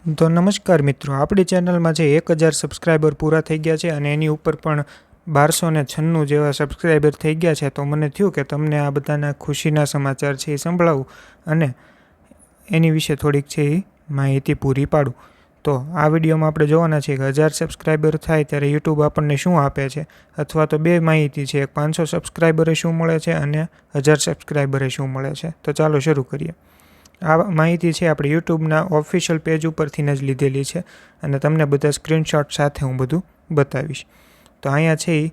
તો નમસ્કાર મિત્રો, આપણી ચેનલમાં જે એક હજાર સબસ્ક્રાઈબર પૂરા થઈ ગયા છે અને એની ઉપર પણ બારસો ને છન્નું જેવા સબસ્ક્રાઈબર થઈ ગયા છે, તો મને થયું કે તમને આ બધાના ખુશીના સમાચાર છે એ સંભળાવું અને એની વિશે થોડીક છે એ માહિતી પૂરી પાડું. તો આ વિડીયોમાં આપણે જોવાના છીએ કે હજાર સબસ્ક્રાઈબર થાય ત્યારે યુટ્યુબ આપણને શું આપે છે, અથવા તો બે માહિતી છે, એક પાંચસો સબસ્ક્રાઈબરે શું મળે છે અને હજાર સબસ્ક્રાઈબરે શું મળે છે. તો ચાલો શરૂ કરીએ. આ માહિતી છે આપણે યુટ્યુબના ઓફિશિયલ પેજ ઉપરથી જ લીધેલી છે અને તમને બધા સ્ક્રીનશોટ સાથે હું બધું બતાવીશ. તો અહીંયા છે એ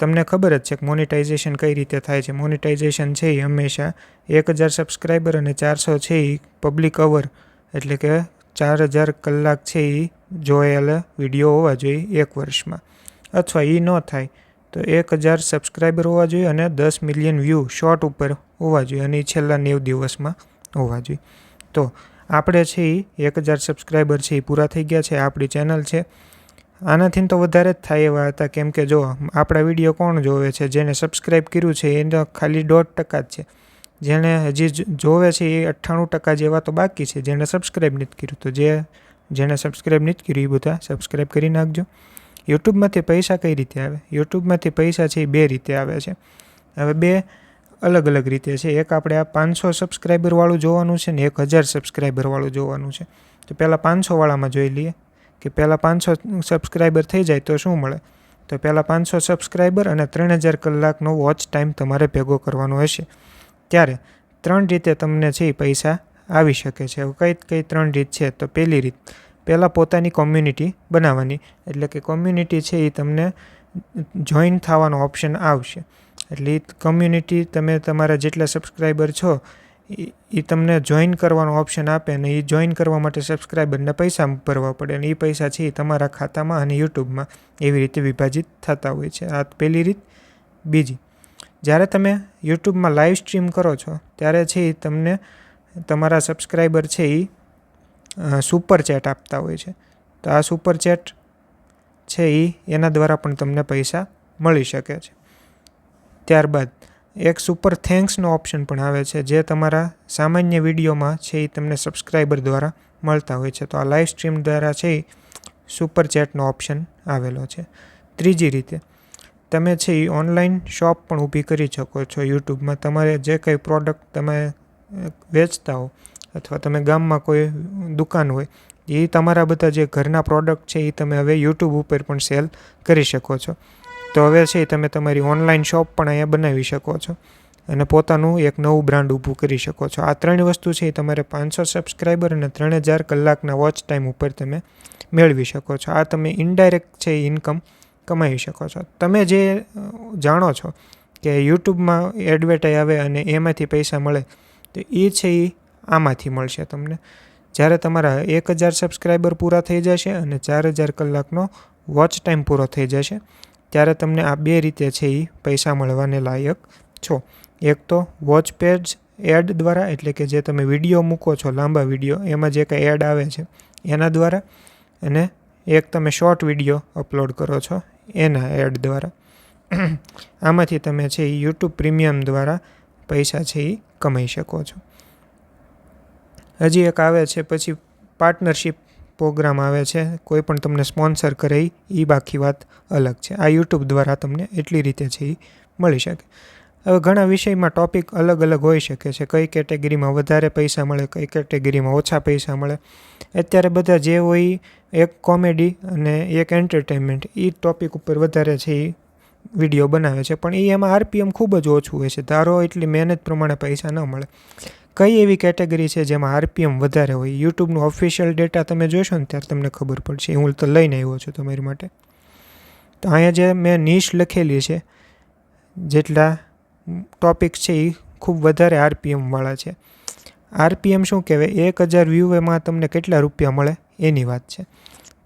તમને ખબર જ છે કે મોનિટાઇઝેશન કઈ રીતે થાય છે. મોનિટાઇઝેશન છે એ હંમેશા એક હજાર સબસ્ક્રાઈબર અને ચારસો છે એ પબ્લિક અવર. એટલે કે ચાર હજાર કલાક છે એ જોયેલા વીડિયો હોવા જોઈએ એક વર્ષમાં. અથવા એ ન થાય તો એક હજાર સબસ્ક્રાઈબર હોવા જોઈએ અને દસ મિલિયન વ્યૂ શોર્ટ ઉપર હોવા જોઈએ. અને એ છેલ્લા નેવ દિવસમાં હોવા જોઈએ. તો આપણે છે એ એક હજાર સબસ્ક્રાઈબર છે એ પૂરા થઈ ગયા છે આપણી ચેનલ છે. આનાથી તો વધારે જ થાય એવા હતા, કેમ કે જો આપણા વીડિયો કોણ જોવે છે જેને સબસ્ક્રાઈબ કર્યું છે, એનો ખાલી દોઢ ટકા જ છે. જેણે હજી જોવે છે એ અઠ્ઠાણું ટકા જેવા તો બાકી છે, જેણે સબસ્ક્રાઈબ નથી કર્યું. તો જે જેણે સબસ્ક્રાઈબ નથી કર્યું એ બધા સબસ્ક્રાઈબ કરી નાખજો. યુટ્યુબમાંથી પૈસા કઈ રીતે આવે? યુટ્યુબમાંથી પૈસા છે એ બે રીતે આવે છે. હવે બે અલગ અલગ રીતે છે. એક આપણે આ પાંચસો સબસ્ક્રાઈબરવાળું જોવાનું છે ને એક હજાર સબસ્ક્રાઈબરવાળું જોવાનું છે. તો પહેલાં પાંચસોવાળામાં જોઈ લઈએ કે પહેલાં પાંચસો સબસ્ક્રાઈબર થઈ જાય તો શું મળે? તો પહેલાં પાંચસો સબસ્ક્રાઈબર અને ત્રણ હજાર કલાકનો વોચ ટાઈમ તમારે ભેગો કરવાનો હશે. ત્યારે ત્રણ રીતે તમને છે એ પૈસા આવી શકે છે. કઈ કઈ ત્રણ રીત છે તો પહેલી રીત પહેલાં પોતાની કોમ્યુનિટી બનાવવાની. એટલે કે કોમ્યુનિટી છે એ તમને જોઈન થવાનો ઓપ્શન આવશે. એટલે કમ્યુનિટી તમે તમારા જેટલા સબસ્ક્રાઈબર છો, એ તમને જોઈન કરવાનો ઓપ્શન આપે અને એ જોઈન કરવા માટે સબસ્ક્રાઈબરને પૈસા ભરવા પડે અને એ પૈસા છે એ તમારા ખાતામાં અને યુટ્યુબમાં એવી રીતે વિભાજિત થતા હોય છે. આ પહેલી રીત. બીજી, જ્યારે તમે યુટ્યુબમાં લાઈવ સ્ટ્રીમ કરો છો, ત્યારે છે એ તમને તમારા સબસ્ક્રાઈબર છે એ સુપર ચેટ આપતા હોય છે. તો આ સુપર ચેટ છે એ એના દ્વારા પણ તમને પૈસા મળી શકે છે. ત્યારબાદ એક સુપર થેન્ક્સનો ઓપ્શન પણ આવે છે, જે તમારા સામાન્ય વિડીયોમાં છે એ તમને સબસ્ક્રાઈબર દ્વારા મળતા હોય છે. તો આ લાઈવ સ્ટ્રીમ દ્વારા છે એ સુપર ચેટનો ઓપ્શન આવેલો છે. ત્રીજી રીતે, તમે છે એ ઓનલાઈન શોપ પણ ઊભી કરી શકો છો યુટ્યુબમાં તમારે જે કંઈ પ્રોડક્ટ તમે વેચતા હો અથવા તમે ગામમાં કોઈ દુકાન હોય, એ તમારા બધા જે ઘરના પ્રોડક્ટ છે એ તમે હવે યુટ્યુબ ઉપર પણ સેલ કરી શકો છો. તો હવે છે તમે તમારી ઓનલાઈન શોપ પણ અહીંયા બનાવી શકો છો. અને પોતાનું એક નવું બ્રાન્ડ ઊભું કરી શકો છો. આ ત્રણ વસ્તુ છે એ તમારે પાંચસો સબસ્ક્રાઈબર અને ત્રણ હજાર કલાકના વોચ ટાઈમ ઉપર તમે મેળવી શકો છો. આ તમે ઇનડાયરેક્ટ છે ઇન્કમ કમાવી શકો છો. તમે જે જાણો છો કે યુટ્યુબમાં એડવર્ટાઈ આવે અને એમાંથી પૈસા મળે, તો એ છે એ આમાંથી મળશે તમને. જ્યારે તમારા એક હજાર સબસ્ક્રાઈબર પૂરા થઈ જશે અને ચાર હજાર કલાકનો વોચ ટાઈમ પૂરો થઈ જશે ત્યારે તમને આ બે રીતે છે એ પૈસા મળવાને લાયક છો. એક તો વોચ પેજ એડ દ્વારા, એટલે કે જે તમે વીડિયો મૂકો છો, લાંબા વીડિયો એમાં જે કંઈ એડ આવે છે, એના દ્વારા, અને એક તમે શોર્ટ વીડિયો અપલોડ કરો છો, એના એડ દ્વારા. આમાંથી તમે છે એ યુટ્યુબ પ્રીમિયમ દ્વારા પૈસા છે એ કમાઈ શકો છો. હજી એક આવે છે, પછી પાર્ટનરશિપ પ્રોગ્રામ આવે છે, કોઈ પણ તમને સ્પોન્સર કરે એ બાકી વાત અલગ છે. આ યુટ્યુબ દ્વારા તમને એટલી રીતે છે એ મળી શકે. હવે ઘણા વિષયમાં ટોપિક અલગ અલગ હોઈ શકે છે. કઈ કેટેગરીમાં વધારે પૈસા મળે, કઈ કેટેગરીમાં ઓછા પૈસા મળે. અત્યારે બધા જે હોય એક કોમેડી અને એક એન્ટરટેનમેન્ટ એ ટોપિક ઉપર વધારે છે એ વીડિયો બનાવે છે. પણ એ એમાં આરપીએમ ખૂબ જ ઓછું હોય છે. ધારો એટલી મહેનત પ્રમાણે પૈસા ન મળે. કઈ એવી કેટેગરી છે જેમાં આરપીએમ વધારે હોય? યુટ્યુબનું ઓફિશિયલ ડેટા તમે જોશો ને ત્યારે તમને ખબર પડશે. હું તો લઈને આવ્યો છું તમારી માટે. તો અહીંયા જે મેં નિશ લખેલી છે, જેટલા ટોપિક છે એ ખૂબ વધારે આરપીએમવાળા છે. આરપીએમ શું કહેવાય? એક હજાર વ્યૂ તમને કેટલા રૂપિયા મળે? એની વાત છે.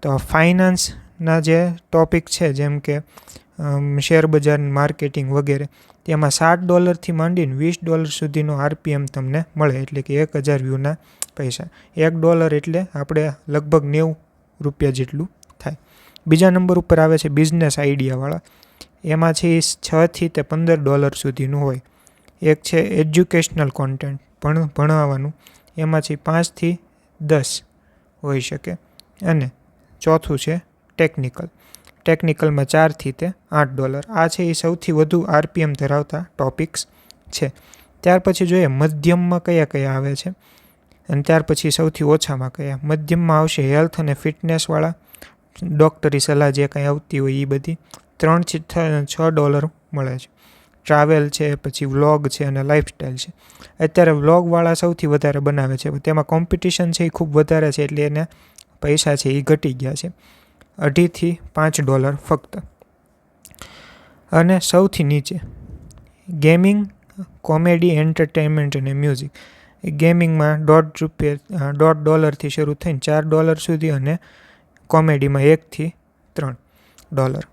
તો ફાઇનાન્સના જે ટોપિક છે, જેમ કે શેર બજાર માર્કેટિંગ વગેરે તેમાં સાત ડોલરથી માંડીને વીસ ડોલર સુધીનો આરપીએમ તમને મળે, એટલે કે એક હજાર વ્યૂના પૈસા. એક ડોલર એટલે આપણે લગભગ નેવું રૂપિયા જેટલું થાય. બીજા નંબર ઉપર આવે છે બિઝનેસ આઈડિયાવાળા એમાં છે છથી તે પંદર ડોલર સુધીનું હોય. એક છે એજ્યુકેશનલ કોન્ટેન્ટ ભણ, ભણાવવાનું. એમાં છે પાંચથી દસ હોઈ શકે. અને ચોથું છે ટેકનિકલ ટેકનિકલમાં ચારથી તે આઠ ડોલર. આ છે એ સૌથી વધુ આરપીએમ ધરાવતા ટોપિક્સ છે. ત્યાર પછી જોઈએ મધ્યમમાં કયા કયા આવે છે. અને ત્યાર પછી સૌથી ઓછામાં કયા. મધ્યમમાં આવશે હેલ્થ અને ફિટનેસવાળા ડૉક્ટરી સલાહ જે કાંઈ આવતી હોય એ બધી. ત્રણથી છ ડોલર મળે છે. ટ્રાવેલ છે, પછી વ્લોગ છે અને લાઇફસ્ટાઇલ છે. અત્યારે વ્લોગવાળા સૌથી વધારે બનાવે છે. તેમાં કોમ્પિટિશન છે એ ખૂબ વધારે છે એટલે એને પૈસા છે એ ઘટી ગયા છે. અઢીથી પાંચ ડોલર ફક્ત. અને સૌથી નીચે, ગેમિંગ, કોમેડી, એન્ટરટેનમેન્ટ અને મ્યુઝિક. ગેમિંગમાં દોઢ રૂપિયા દોઢ ડોલરથી શરૂ થઈને ચાર ડોલર સુધી અને કોમેડીમાં એકથી ત્રણ ડોલર.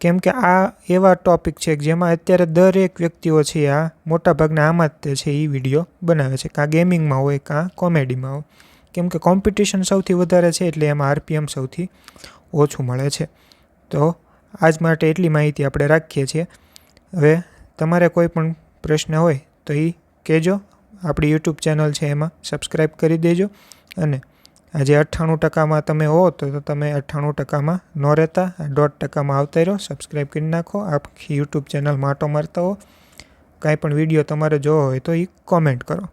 કેમ કે આ એવા ટોપિક છે કે જેમાં અત્યારે દરેક વ્યક્તિઓ છે આ મોટાભાગના આમાં જ છે એ વીડિયો બનાવે છે, કાં ગેમિંગમાં હોય, કાં કોમેડીમાં હોય. કેમ કે કોમ્પિટિશન સૌથી વધારે છે એટલે એમાં આરપીએમ સૌથી ઓછું મળે છે. તો આજ માટે એટલી માહિતી આપણે રાખીએ છીએ. હવે તમારે કોઈ પણ પ્રશ્ન હોય તો એ કહેજો. આપણી યુટ્યુબ ચેનલ છે એમાં સબસ્ક્રાઈબ કરી દેજો. અને આજે અઠ્ઠાણું ટકામાં તમે હો તો તમે અઠ્ઠાણું ટકામાં ન રહેતા. દોઢ ટકામાં આવતા રહો. સબસ્ક્રાઈબ કરી નાખો. આખી યુટ્યુબ ચેનલ માટો મારતા હો. કાંઈ પણ વીડિયો તમારે જોવો હોય તો એ કોમેન્ટ કરો.